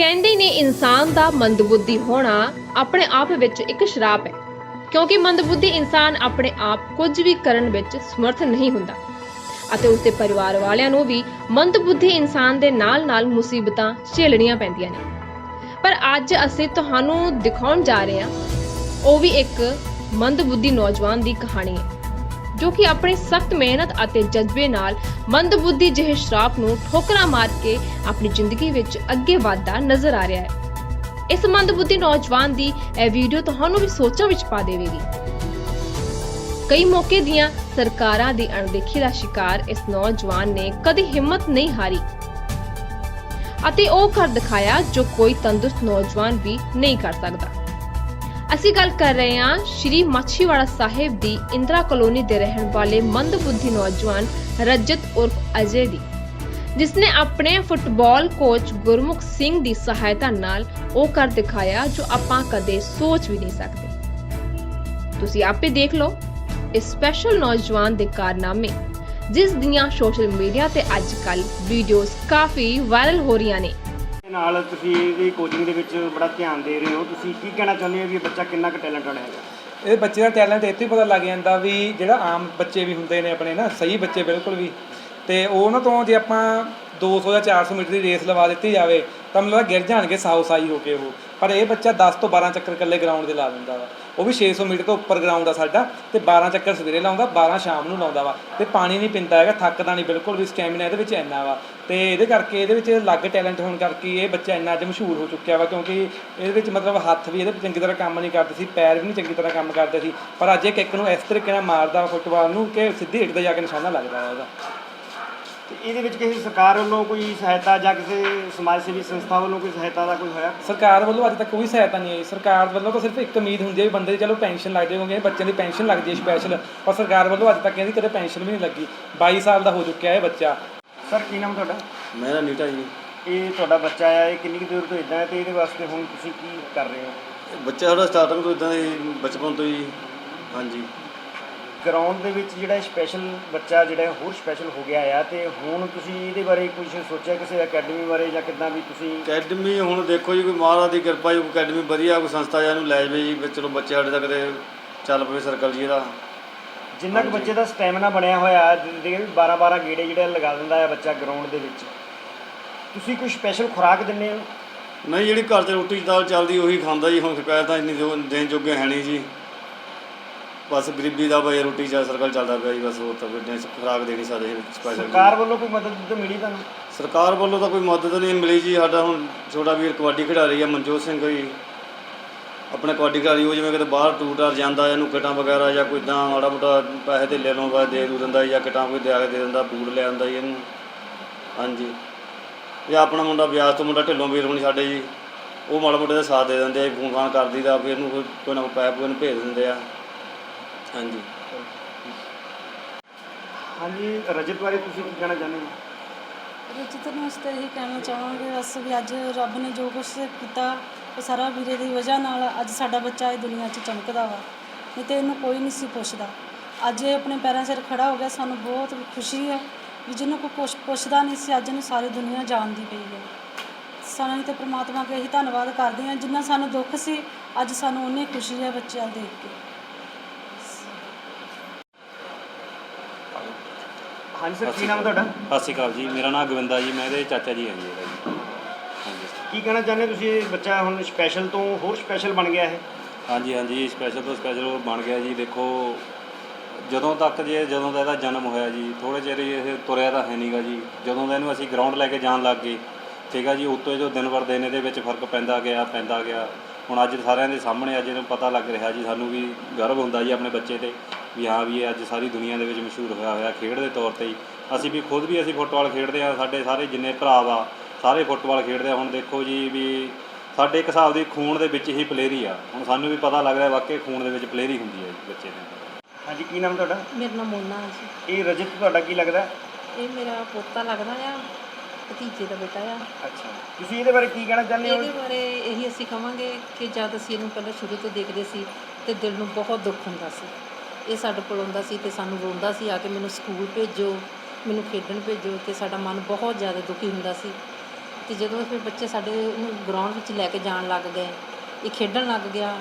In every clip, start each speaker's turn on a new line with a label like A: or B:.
A: ਕਹਿੰਦੇ ਨੇ ਇਨਸਾਨ ਦਾ ਮੰਦਬੁੱਧੀ ਹੋਣਾ ਆਪਣੇ ਆਪ ਵਿੱਚ ਇੱਕ ਸ਼ਰਾਪ ਹੈ, ਕਿਉਂਕਿ ਮੰਦਬੁੱਧੀ ਇਨਸਾਨ ਆਪਣੇ ਆਪ ਕੁਝ ਵੀ ਕਰਨ ਵਿੱਚ ਸਮਰਥ ਨਹੀਂ ਹੁੰਦਾ। ਅਤੇ ਉਸਦੇ ਪਰਿਵਾਰ ਵਾਲਿਆਂ ਨੂੰ ਵੀ ਮੰਦਬੁੱਧੀ ਇਨਸਾਨ ਦੇ ਨਾਲ-ਨਾਲ ਮੁਸੀਬਤਾਂ ਝੇਲਣੀਆਂ ਪੈਂਦੀਆਂ ਨੇ। ਪਰ ਅੱਜ ਅਸੀਂ ਤੁਹਾਨੂੰ ਦਿਖਾਉਣ ਜਾ ਰਹੇ ਹਾਂ, ਉਹ ਵੀ ਇੱਕ ਮੰਦਬੁੱਧੀ ਨੌਜਵਾਨ ਦੀ ਕਹਾਣੀ ਹੈ। ਜੋ ਕਿ ਆਪਣੀ ਸਖਤ ਮਿਹਨਤ ਅਤੇ ਜਜ਼ਬੇ ਨਾਲ ਮੰਦਬੁੱਧੀ ਜਿਹੇ ਸ਼ਰਾਪ ਨੂੰ ਠੋਕਰਾਂ ਮਾਰ ਕੇ ਆਪਣੀ ਜ਼ਿੰਦਗੀ ਵਿੱਚ ਅੱਗੇ ਵਧਦਾ ਨਜ਼ਰ ਆ ਰਿਹਾ ਹੈ। ਇਸ ਮੰਦਬੁੱਧੀ ਨੌਜਵਾਨ ਦੀ ਇਹ ਵੀਡੀਓ ਤੁਹਾਨੂੰ ਵੀ ਸੋਚਾਂ ਵਿੱਚ ਪਾ ਦੇਵੇਗੀ। ਕਈ ਮੌਕੇ ਦੀਆਂ ਸਰਕਾਰਾਂ ਦੀ ਅਣਦੇਖੀ ਦਾ ਸ਼ਿਕਾਰ ਇਸ ਨੌਜਵਾਨ ਨੇ ਕਦੀ ਹਿੰਮਤ ਨਹੀਂ ਹਾਰੀ। ਅਤੇ ਉਹ ਕਰ ਦਿਖਾਇਆ ਜੋ ਕੋਈ ਤੰਦਰੁਸਤ ਨੌਜਵਾਨ ਵੀ ਨਹੀਂ ਕਰ ਸਕਦਾ। ਅਸੀਂ ਗੱਲ ਕਰ ਰਹੇ ਹਾਂ ਸ਼੍ਰੀ ਮਾਛੀਵਾੜਾ ਸਾਹਿਬ ਦੀ ਇੰਦਰਾ ਕਲੋਨੀ ਦੇ ਰਹਿਣ ਵਾਲੇ ਮੰਦਬੁੱਧੀ ਨੌਜਵਾਨ ਰਜਤ ਉਰਫ ਅਜੇ ਦੀ ਜਿਸ ਨੇ ਆਪਣੇ ਫੁੱਟਬਾਲ ਕੋਚ ਗੁਰਮੁਖ ਸਿੰਘ ਦੀ ਸਹਾਇਤਾ ਨਾਲ ਉਹ ਕਰ ਦਿਖਾਇਆ ਜੋ ਆਪਾਂ ਕਦੇ ਸੋਚ ਵੀ ਨਹੀਂ ਸਕਦੇ। ਤੁਸੀਂ ਆਪੇ ਦੇਖ ਲਓ, ਇਸ ਸਪੈਸ਼ਲ ਨੌਜਵਾਨ ਦੇ ਕਾਰਨਾਮੇ, ਜਿਸ ਦੀਆਂ ਸੋਸ਼ਲ ਮੀਡੀਆ ਤੇ ਅੱਜ ਕੱਲ ਵੀਡੀਓਜ਼ ਕਾਫੀ ਵਾਇਰਲ ਹੋ ਰਹੀਆਂ ਨੇ।
B: ਨਾਲ ਤੁਸੀਂ ਇਹਦੀ ਕੋਚਿੰਗ ਦੇ ਵਿੱਚ ਬੜਾ ਧਿਆਨ ਦੇ ਰਹੇ ਹੋ। ਤੁਸੀਂ ਕੀ ਕਹਿਣਾ ਚਾਹੁੰਦੇ ਹੋ ਵੀ ਬੱਚਾ ਕਿੰਨਾ ਕੁ ਟੈਲੈਂਟਡ ਹੈਗਾ?
C: ਇਹ ਬੱਚੇ ਦਾ ਟੈਲੈਂਟ ਇੱਥੇ ਹੀ ਪਤਾ ਲੱਗ ਜਾਂਦਾ ਵੀ ਜਿਹੜਾ ਆਮ ਬੱਚੇ ਵੀ ਹੁੰਦੇ ਨੇ ਆਪਣੇ ਨਾ, ਸਹੀ ਬੱਚੇ ਬਿਲਕੁਲ ਵੀ। ਤੇ ਉਹਨਾਂ ਤੋਂ ਜੇ ਆਪਾਂ 200 ਜਾਂ 400 ਮੀਟਰ ਦੀ ਰੇਸ ਲਵਾ ਦਿੱਤੀ ਜਾਵੇ, ਤਾਂ ਮੈਨੂੰ ਲੱਗਦਾ ਗਿਰ ਜਾਣਗੇ ਸਾਊ ਸਾਈ ਹੋ ਕੇ ਉਹ। ਪਰ ਇਹ ਬੱਚਾ 10 ਤੋਂ 12 ਚੱਕਰ ਇਕੱਲੇ ਗਰਾਊਂਡ ਦੇ ਲਾ ਦਿੰਦਾ ਵਾ। ਉਹ ਵੀ 600 ਮੀਟਰ ਤੋਂ ਉੱਪਰ ਗਰਾਊਂਡ ਆ ਸਾਡਾ, ਤੇ 12 ਚੱਕਰ ਸਵੇਰੇ ਲਾਉਂਦਾ 12 ਸ਼ਾਮ ਨੂੰ ਲਾਉਂਦਾ ਵਾ। ਤੇ ਪਾਣੀ ਨਹੀਂ ਪੀਂਦਾ ਹੈਗਾ, ਥੱਕਦਾ ਨਹੀਂ ਬਿਲਕੁਲ ਵੀ ਸਟੈਮਿਨਾ ਇਹਦੇ ਵਿੱਚ ਇੰਨਾ ਵਾ। ਤੇ ਇਹਦੇ ਕਰਕੇ ਇਹਦੇ ਵਿੱਚ ਅਲੱਗ ਟੈਲੈਂਟ ਹੋਣ ਕਰਕੇ ਇਹ ਬੱਚਾ ਇੰਨਾ ਅੱਜ ਮਸ਼ਹੂਰ ਹੋ ਚੁੱਕਿਆ ਵਾ, ਕਿਉਂਕਿ ਇਹਦੇ ਵਿੱਚ ਮਤਲਬ ਹੱਥ ਵੀ ਇਹਦੇ ਚੰਗੀ ਤਰ੍ਹਾਂ ਕੰਮ ਨਹੀਂ ਕਰਦੇ ਸੀ, ਪੈਰ ਵੀ ਨਹੀਂ ਚੰਗੀ ਤਰ੍ਹਾਂ ਕੰਮ ਕਰਦੇ ਸੀ। ਪਰ ਅੱਜ ਇਹ ਕਿੱਕ ਨੂੰ ਇਸ ਤਰੀਕੇ ਨਾਲ ਮਾਰਦਾ ਵਾ ਫੁੱਟਬਾਲ ਨੂੰ, ਕਿ ਸਿੱਧੀ ਹਿੱਟ ਤੇ ਜਾ ਕੇ ਨਿਸ਼ਾਨਾ ਲੱਗਦਾ ਵਾ ਉਹਦਾ।
B: ਤੇ ਇਹਦੇ ਵਿੱਚ ਕਿਸੇ ਸਰਕਾਰ ਵੱਲੋਂ ਕੋਈ ਸਹਾਇਤਾ ਜਾਂ ਕਿਸੇ ਸਮਾਜ ਸੇਵੀ ਸੰਸਥਾ ਵੱਲੋਂ ਕੋਈ ਸਹਾਇਤਾ ਦਾ ਕੋਈ ਹੋਇਆ?
C: ਸਰਕਾਰ ਵੱਲੋਂ ਅੱਜ ਤੱਕ ਕੋਈ ਸਹਾਇਤਾ ਨਹੀਂ ਆਈ। ਸਰਕਾਰ ਵੱਲੋਂ ਤਾਂ ਸਿਰਫ ਇੱਕ ਉਮੀਦ ਹੁੰਦੀ ਹੈ ਵੀ ਬੰਦੇ ਦੀ ਚਲੋ ਪੈਨਸ਼ਨ ਲੱਗ ਜਾਏਗੀ ਬੱਚਿਆਂ ਦੀ ਪੈਨਸ਼ਨ ਲੱਗਦੀ ਹੈ ਸਪੈਸ਼ਲ ਪਰ ਸਰਕਾਰ ਵੱਲੋਂ ਅੱਜ ਤੱਕ ਇਹਦੀ ਕਦੇ ਪੈਨਸ਼ਨ ਵੀ ਨਹੀਂ ਲੱਗੀ। 22 ਸਾਲ ਦਾ ਹੋ ਚੁੱਕਿਆ ਇਹ ਬੱਚਾ।
B: ਸਰ ਕੀ ਨਾਮ ਤੁਹਾਡਾ?
D: ਮੇਰਾ ਨੀਟਾ ਜੀ।
B: ਇਹ ਤੁਹਾਡਾ ਬੱਚਾ ਆ ਇਹ ਕਿੰਨੀ ਕੁ ਦੂਰ ਤੋਂ ਇਦਾਂ ਹੈ ਤੇ ਇਹਦੇ ਵਾਸਤੇ ਹੁਣ ਤੁਸੀਂ ਕੀ ਕਰ ਰਹੇ ਹੋ?
D: ਬੱਚਾ ਸਾਡਾ ਸਟਾਰਟਿੰਗ ਤੋਂ ਇਦਾਂ ਹੀ ਬਚਪਨ ਤੋਂ ਹੀ ਹਾਂਜੀ।
B: ਗਰਾਊਂਡ ਦੇ ਵਿੱਚ ਜਿਹੜਾ ਸਪੈਸ਼ਲ ਬੱਚਾ ਜਿਹੜਾ ਹੋਰ ਸਪੈਸ਼ਲ ਹੋ ਗਿਆ ਆ ਤੇ ਹੁਣ ਤੁਸੀਂ ਇਹਦੇ ਬਾਰੇ ਕੁਝ ਸੋਚਿਆ ਕਿਸੇ ਅਕੈਡਮੀ ਬਾਰੇ ਜਾਂ ਕਿੱਦਾਂ ਵੀ ਤੁਸੀਂ?
D: ਅਕੈਡਮੀ ਹੁਣ ਦੇਖੋ ਜੀ ਕੋਈ ਮਹਾਰਾਜ ਦੀ ਕਿਰਪਾ ਜੀ ਅਕੈਡਮੀ ਵਧੀਆ ਕੋਈ ਸੰਸਥਾ ਜਾਂ ਨੂੰ ਲੈ ਜਾਵੇ ਜੀ ਵੀ ਚਲੋ ਬੱਚੇ ਸਾਡੇ ਤੱਕ ਦੇ ਚੱਲ ਪਵੇ ਸਰਕਲ ਜੀ ਇਹਦਾ।
B: ਜਿੰਨਾ ਕੁ ਬੱਚੇ ਦਾ ਸਟੈਮਿਨਾ ਬਣਿਆ ਹੋਇਆ ਜਿਹੜੇ ਵੀ 12 12 ਗੇੜੇ ਜਿਹੜੇ ਲਗਾ ਦਿੰਦਾ ਹੈ ਬੱਚਾ ਗਰਾਊਂਡ ਦੇ ਵਿੱਚ। ਤੁਸੀਂ ਕੋਈ ਸਪੈਸ਼ਲ ਖੁਰਾਕ ਦਿੰਦੇ ਹੋ?
D: ਨਹੀਂ ਜਿਹੜੀ ਘਰ 'ਚ ਰੋਟੀ ਦਾਲ ਚੱਲਦੀ ਉਹੀ ਖਾਂਦਾ ਜੀ ਹੁਣ ਸ਼ਿਕਾਇਤ ਤਾਂ ਇੰਨੀ ਦੇਣ ਜੋਗੇ ਹੈ ਨਹੀਂ ਜੀ। ਬਸ ਗਰੀਬੀ ਦਾ ਬਈ ਰੋਟੀ ਚਾ ਸਰਕਲ ਚੱਲਦਾ ਪਿਆ ਜੀ ਬਸ ਹੋਰ ਤਾਂ ਕੋਈ ਨਹੀਂ ਖੁਰਾਕ ਦੇ ਨਹੀਂ ਸਕਦੇ ਸਪੈਸ਼ਲ
B: ਸਰਕਾਰ ਵੱਲੋਂ ਕੋਈ ਮਦਦ ਤਾਂ ਮਿਲੀ ਤੁਹਾਨੂੰ?
D: ਸਰਕਾਰ ਵੱਲੋਂ ਤਾਂ ਕੋਈ ਮਦਦ ਨਹੀਂ ਮਿਲੀ ਜੀ ਸਾਡਾ ਹੁਣ ਛੋਟਾ ਵੀਰ ਕਬੱਡੀ ਖਿਡਾਰੀ ਆ ਮਨਜੋਤ ਸਿੰਘ ਜੀ। ਆਪਣੇ ਕਬੱਡੀ ਖਿਡਾਰੀ ਉਹ ਜਿਵੇਂ ਕਿਤੇ ਬਾਹਰ ਟੂਟਰ ਜਾਂਦਾ ਇਹਨੂੰ ਕਿਟਾਂ ਵਗੈਰਾ ਜਾਂ ਕੋਈ ਇਦਾਂ ਮਾੜਾ ਮੋਟਾ ਪੈਸੇ ਤੇ ਲੈ ਲਓ ਦੇ ਦੂ ਦਿੰਦਾ ਜਾਂ ਕਿਟਾਂ ਕੋਈ ਦੇ ਆ ਕੇ ਦੇ ਦਿੰਦਾ ਬੂਟ ਲੈ ਆਉਂਦਾ ਜੀ ਇਹਨੂੰ। ਹਾਂਜੀ। ਇਹ ਆਪਣਾ ਮੁੰਡਾ ਵਿਆਸ ਤੋਂ ਮੁੰਡਾ ਢਿੱਲੋਂ ਵੀਰ ਹੁਣੀ ਸਾਡੇ ਜੀ। ਉਹ ਮਾੜਾ ਮੋਟਾ ਦਾ ਸਾਥ ਦੇ ਦਿੰਦੇ ਆ ਜੀ, ਫੋਨ ਫਾਨ ਕਰ ਦਈਦਾ ਫਿਰ ਇਹਨੂੰ ਕੋਈ ਕੋਈ ਨਾ ਕੋਈ ਪੈਪ ਕੋਈ ਨੂੰ ਭੇਜ ਦਿੰਦੇ ਆ। ਹਾਂਜੀ।
B: ਹਾਂਜੀ ਰਜਤ ਬਾਰੇ ਤੁਸੀਂ ਕੀ ਕਹਿਣਾ ਚਾਹੁੰਦੇ ਹੋ?
E: ਰਜਤ ਨੂੰ ਅਸੀਂ ਤਾਂ ਇਹੀ ਕਹਿਣਾ ਚਾਹਾਂਗੇ ਬਸ ਵੀ ਅੱਜ ਰੱਬ ਨੇ ਜੋ ਕੁਛ ਕੀਤਾ ਉਹ ਸਾਰਾ ਵੀਰੇ ਦੀ ਵਜ੍ਹਾ ਨਾਲ ਅੱਜ ਸਾਡਾ ਬੱਚਾ ਇਹ ਦੁਨੀਆ 'ਚ ਚਮਕਦਾ ਵਾ। ਨਹੀਂ ਤੇ ਇਹਨੂੰ ਕੋਈ ਨਹੀਂ ਸੀ ਪੁੱਛਦਾ। ਅੱਜ ਇਹ ਆਪਣੇ ਪੈਰਾਂ ਸਿਰ ਖੜਾ ਹੋ ਗਿਆ ਸਾਨੂੰ ਬਹੁਤ ਖੁਸ਼ੀ ਹੈ ਵੀ ਜਿਹਨੂੰ ਕੋਈ ਕੁਛ ਪੁੱਛਦਾ ਨਹੀਂ ਸੀ ਅੱਜ ਇਹਨੂੰ ਸਾਰੀ ਦੁਨੀਆ ਜਾਣਦੀ ਪਈ ਹੈ। ਸਾਨੂੰ ਤੇ ਪ੍ਰਮਾਤਮਾ ਕੇ ਇਹੀ ਧੰਨਵਾਦ ਕਰਦੇ ਹਾਂ ਜਿੰਨਾ ਸਾਨੂੰ ਦੁੱਖ ਸੀ ਅੱਜ ਸਾਨੂੰ ਉਹਨੇ ਖੁਸ਼ੀ ਹੈ ਬੱਚਿਆਂ ਦੇਖ ਕੇ।
B: ਹਾਂਜੀ ਸਰ ਕੀ ਨਾਮ ਤੁਹਾਡਾ?
F: ਸਤਿ ਸ਼੍ਰੀ ਅਕਾਲ ਜੀ ਮੇਰਾ ਨਾਮ ਗੋਵਿੰਦਾ ਜੀ ਮੈਂ ਇਹਦੇ ਚਾਚਾ ਜੀ ਹਾਂ ਜੀ ਇਹਦਾ ਜੀ। ਹਾਂਜੀ
B: ਕੀ ਕਹਿਣਾ ਚਾਹੁੰਦੇ ਹੋ ਤੁਸੀਂ? ਬੱਚਾ ਹੁਣ ਸਪੈਸ਼ਲ ਤੋਂ ਹੋਰ ਸਪੈਸ਼ਲ ਬਣ ਗਿਆ ਹੈ
F: ਹਾਂਜੀ ਹਾਂਜੀ ਸਪੈਸ਼ਲ ਤੋਂ ਸਪੈਸ਼ਲ ਬਣ ਗਿਆ ਜੀ ਦੇਖੋ ਜਦੋਂ ਤੱਕ ਜੇ ਜਦੋਂ ਦਾ ਇਹਦਾ ਜਨਮ ਹੋਇਆ ਜੀ ਥੋੜੇ ਚਿਰ ਹੀ ਇਹ ਤੁਰਿਆ ਤਾਂ ਹੈ ਨਹੀਂਗਾ ਜੀ। ਜਦੋਂ ਦਾ ਇਹਨੂੰ ਅਸੀਂ ਗਰਾਊਂਡ ਲੈ ਕੇ ਜਾਣ ਲੱਗ ਗਏ ਠੀਕ ਆ ਜੀ ਉਤੋਂ ਜੋ ਦਿਨ ਵਰ ਦਿਨ ਇਹਦੇ ਵਿੱਚ ਫ਼ਰਕ ਪੈਂਦਾ ਗਿਆ ਪੈਂਦਾ ਗਿਆ। ਹੁਣ ਅੱਜ ਸਾਰਿਆਂ ਦੇ ਸਾਹਮਣੇ ਅੱਜ ਇਹਨੂੰ ਪਤਾ ਲੱਗ ਰਿਹਾ ਜੀ ਸਾਨੂੰ ਵੀ ਗਰਵ ਹੁੰਦਾ ਜੀ ਆਪਣੇ ਬੱਚੇ ਤੇ। ਵੀ ਹਾਂ ਵੀ ਇਹ ਅੱਜ ਸਾਰੀ ਦੁਨੀਆ ਦੇ ਵਿੱਚ ਮਸ਼ਹੂਰ ਹੋਇਆ ਹੋਇਆ ਖੇਡ ਦੇ ਤੌਰ ਤੇ ਹੀ। ਅਸੀਂ ਵੀ ਖੁਦ ਵੀ ਅਸੀਂ ਫੁੱਟਬਾਲ ਖੇਡਦੇ ਆ ਸਾਡੇ ਸਾਰੇ ਜਿੰਨੇ ਭਰਾ ਵਾ ਸਾਰੇ ਫੁੱਟਬਾਲ ਖੇਡਦੇ ਆ। ਹੁਣ ਦੇਖੋ ਜੀ ਵੀ ਸਾਡੇ ਇੱਕ ਹਿਸਾਬ ਦੀ ਖੂਨ ਦੇ ਵਿੱਚ ਹੀ ਪਲੇਅਰ ਆ। ਹੁਣ ਸਾਨੂੰ ਵੀ ਪਤਾ ਲੱਗ ਰਿਹਾ ਵਾਕਈ ਖੂਨ ਦੇ ਵਿੱਚ ਪਲੇਅਰ ਹੀ ਹੁੰਦੀ ਹੈ ਬੱਚੇ ਦੇ।
B: ਹਾਂਜੀ ਕੀ ਨਾਮ ਤੁਹਾਡਾ?
G: ਮੇਰਾ ਨਾਮ ਮੋਨਾ ਹੈ ਜੀ।
B: ਇਹ ਰਜਤ ਤੁਹਾਡਾ ਕੀ ਲੱਗਦਾ?
G: ਇਹ ਮੇਰਾ ਪੋਤਾ ਲੱਗਦਾ ਆ ਭਤੀਜੇ ਦਾ ਬੇਟਾ ਆ।
B: ਅੱਛਾ। ਤੁਸੀਂ ਇਹਦੇ ਬਾਰੇ ਕੀ ਕਹਿਣਾ ਚਾਹੁੰਦੇ ਹੋ?
G: ਇਹਦੇ ਬਾਰੇ ਇਹੀ ਅਸੀਂ ਕਵਾਂਗੇ ਕਿ ਜਦ ਅਸੀਂ ਇਹਨੂੰ ਪਹਿਲਾਂ ਸ਼ੁਰੂ ਤੋਂ ਦੇਖਦੇ ਸੀ ਤੇ ਦਿਲ ਨੂੰ ਬਹੁਤ ਦੁੱਖ ਹੁੰਦਾ ਸੀ। ਇਹ ਸਾਡੇ ਕੋਲ ਆਉਂਦਾ ਸੀ ਤੇ ਸਾਨੂੰ ਰੋਂਦਾ ਸੀ, ਆ ਕੇ ਮੈਨੂੰ ਸਕੂਲ ਭੇਜੋ, ਮੈਨੂੰ ਖੇਡਣ ਭੇਜੋ ਤੇ ਸਾਡਾ ਮਨ ਬਹੁਤ ਜ਼ਿਆਦਾ ਦੁਖੀ ਹੁੰਦਾ ਸੀ। ਤੇ ਜਦੋਂ ਫਿਰ ਬੱਚੇ ਸਾਡੇ ਨੂੰ ਗਰਾਊਂਡ ਵਿੱਚ ਲੈ ਕੇ ਜਾਣ ਲੱਗ ਗਏ, ਇਹ ਖੇਡਣ ਲੱਗ ਗਿਆ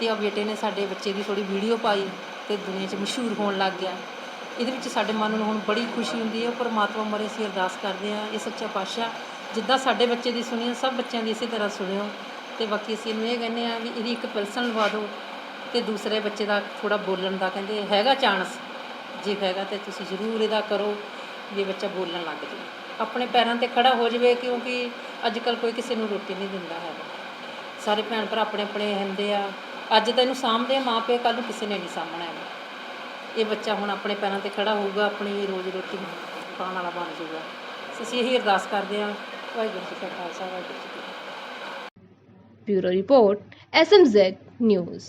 G: ਤੇ ਆ ਬੇਟੇ ਨੇ ਸਾਡੇ ਬੱਚੇ ਦੀ ਥੋੜੀ ਵੀਡੀਓ ਪਾਈ ਤੇ ਦੁਨੀਆ 'ਚ ਮਸ਼ਹੂਰ ਹੋਣ ਲੱਗ ਗਿਆ। ਇਹਦੇ ਵਿੱਚ ਸਾਡੇ ਮਨ ਨੂੰ ਹੁਣ ਬੜੀ ਖੁਸ਼ੀ ਹੁੰਦੀ ਹੈ, ਪਰਮਾਤਮਾ ਮਰੇ ਅਸੀਂ ਅਰਦਾਸ ਕਰਦੇ ਹਾਂ, ਇਹ ਸੱਚਾ ਪਾਤਸ਼ਾਹ ਜਿੱਦਾਂ ਸਾਡੇ ਬੱਚੇ ਦੀ ਸੁਣੀ ਸਭ ਬੱਚਿਆਂ ਦੀ ਇਸੇ ਤਰ੍ਹਾਂ ਸੁਣਿਓ। ਤੇ ਬਾਕੀ ਅਸੀਂ ਇਹਨੂੰ ਇਹ ਕਹਿੰਦੇ ਆ ਵੀ ਇਹਦੀ ਇੱਕ ਪਿਲਸਨ ਲਵਾ ਦਿਓ ਤੇ ਦੂਸਰੇ ਬੱਚੇ ਦਾ ਥੋੜਾ ਬੋਲਣ ਦਾ ਕਹਿੰਦੇ ਹੈਗਾ ਚਾਂਸ। ਜੇ ਹੈਗਾ ਤੇ ਤੁਸੀਂ ਜ਼ਰੂਰ ਇਹਦਾ ਕਰੋ, ਜੇ ਬੱਚਾ ਬੋਲਣ ਲੱਗ ਜਾਵੇ ਆਪਣੇ ਪੈਰਾਂ ਤੇ ਖੜਾ ਹੋ ਜਾਵੇ ਕਿਉਂਕਿ ਅੱਜ ਕੱਲ ਕੋਈ ਕਿਸੇ ਨੂੰ ਰੋਟੀ ਨਹੀਂ ਦਿੰਦਾ ਹੈਗਾ। ਸਾਰੇ ਭੈਣ ਭਰਾ ਆਪਣੇ ਆਪਣੇ ਹੁੰਦੇ ਆ। ਅੱਜ ਤਾਂ ਇਹਨੂੰ ਸਾਂਭਦੇ ਆ, ਮਾਂ ਪਿਓ ਕੱਲ ਨੂੰ ਕਿਸੇ ਨੇ ਨਹੀਂ ਸਾਂਭਣਾ ਹੈਗਾ। ਇਹ ਬੱਚਾ ਹੁਣ ਆਪਣੇ ਪੈਰਾਂ ਤੇ ਖੜਾ ਹੋਊਗਾ, ਆਪਣੀ ਰੋਜ਼ ਰੋਟੀ ਖਾਣ ਵਾਲਾ ਬਣ ਜਾਊਗਾ। ਅਸੀਂ ਇਹੀ ਅਰਦਾਸ ਕਰਦੇ ਹਾਂ। ਵਾਹਿਗੁਰੂ ਜੀ ਕਾ ਖਾਲਸਾ, ਵਾਹਿਗੁਰੂ ਜੀ ਕੀ ਫਤਿਹ।
A: Bureau report, SMZ news.